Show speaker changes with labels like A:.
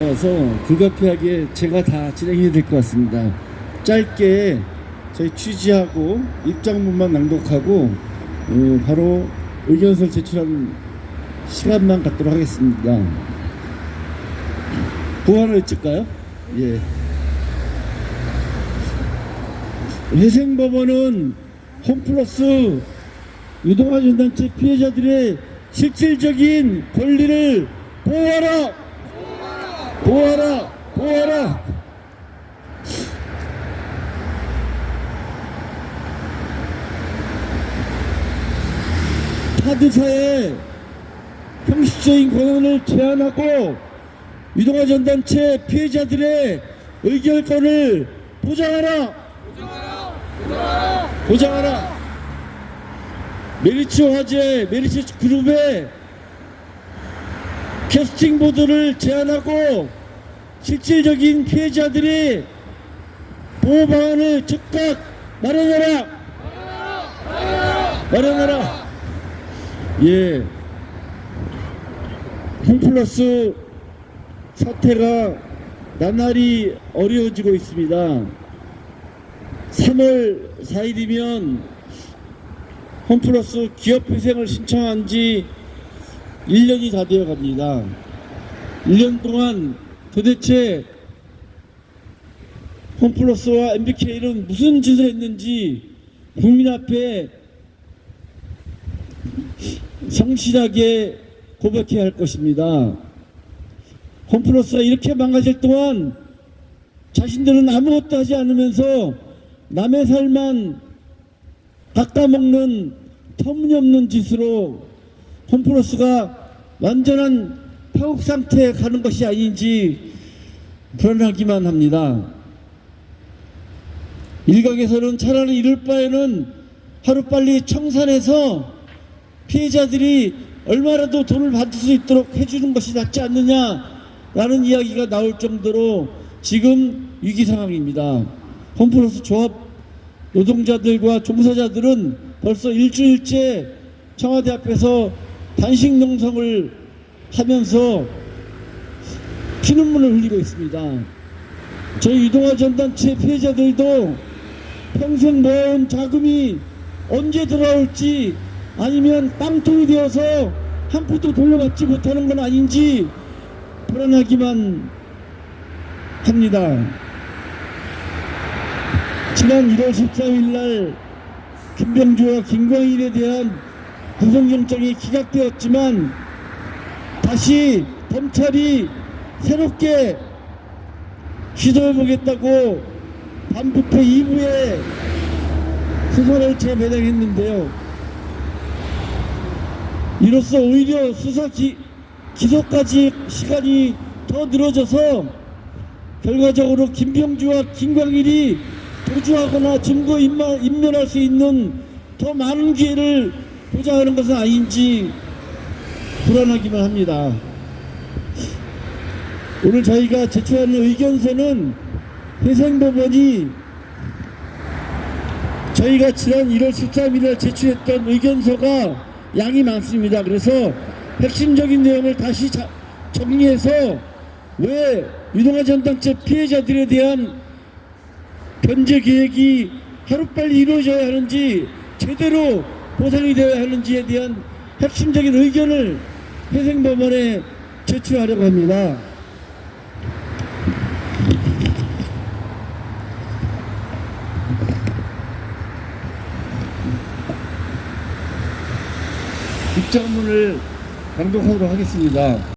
A: 그래서 불가피하게 제가 다 진행해야 될 것 같습니다. 짧게 저희 취지하고 입장문만 낭독하고 어, 바로 의견서를 제출하는 시간만 갖도록 하겠습니다. 보안을 찍까요? 예. 회생법원은 홈플러스 유동안전단체 피해자들의 실질적인 권리를 보호하라! 보호하라! 보호하라! 카드사의 형식적인 권한을 제한하고 유동화 전단체 피해자들의 의결권을 보장하라! 보장하라! 메리츠 화재, 메리츠 그룹의 캐스팅 보드를 제한하고 실질적인 피해자들이 보호 방안을 즉각 마련하라! 마련하라! 예. 홈플러스 사태가 나날이 어려워지고 있습니다. 3월 4일이면 홈플러스 기업 회생을 신청한 지 1년이 다 되어 갑니다. 1년 동안 도대체 홈플러스와 MBK는 무슨 짓을 했는지 국민 앞에 성실하게 고백해야 할 것입니다. 홈플러스가 이렇게 망가질 동안 자신들은 아무것도 하지 않으면서 남의 살만 닦아먹는 터무니없는 짓으로 홈플러스가 완전한 파국 상태에 가는 것이 아닌지 불안하기만 합니다. 일각에서는 차라리 이럴 바에는 하루빨리 청산해서 피해자들이 얼마라도 돈을 받을 수 있도록 해주는 것이 낫지 않느냐라는 이야기가 나올 정도로 지금 위기 상황입니다. 홈플러스 조합 노동자들과 종사자들은 벌써 일주일째 청와대 앞에서 단식 농성을 하면서 피눈물을 흘리고 있습니다. 저희 유동화 전단체 피해자들도 평생 모아온 자금이 언제 돌아올지 아니면 깡통이 되어서 한 푼도 돌려받지 못하는 건 아닌지 불안하기만 합니다. 지난 1월 14일 날 김병주와 김광일에 대한 구속영장이 기각되었지만 다시 검찰이 새롭게 시도해보겠다고 반부패 2부에 수사를 재배당했는데요. 이로써 오히려 수사 기, 기소까지 시간이 더 늘어져서 결과적으로 김병주와 김광일이 도주하거나 증거 인멸, 인멸할 수 있는 더 많은 기회를 보장하는 것은 아닌지 불안하기만 합니다. 오늘 저희가 제출하는 의견서는 회생법원이 저희가 지난 1월 13일에 제출했던 의견서가 양이 많습니다. 그래서 핵심적인 내용을 다시 자, 정리해서 왜 유동화 전당체 피해자들에 대한 변제 계획이 하루빨리 이루어져야 하는지 제대로 보상이 되어야 하는지에 대한 핵심적인 의견을 회생법원에 제출하려고 합니다. 입장문을 낭독하도록 하겠습니다.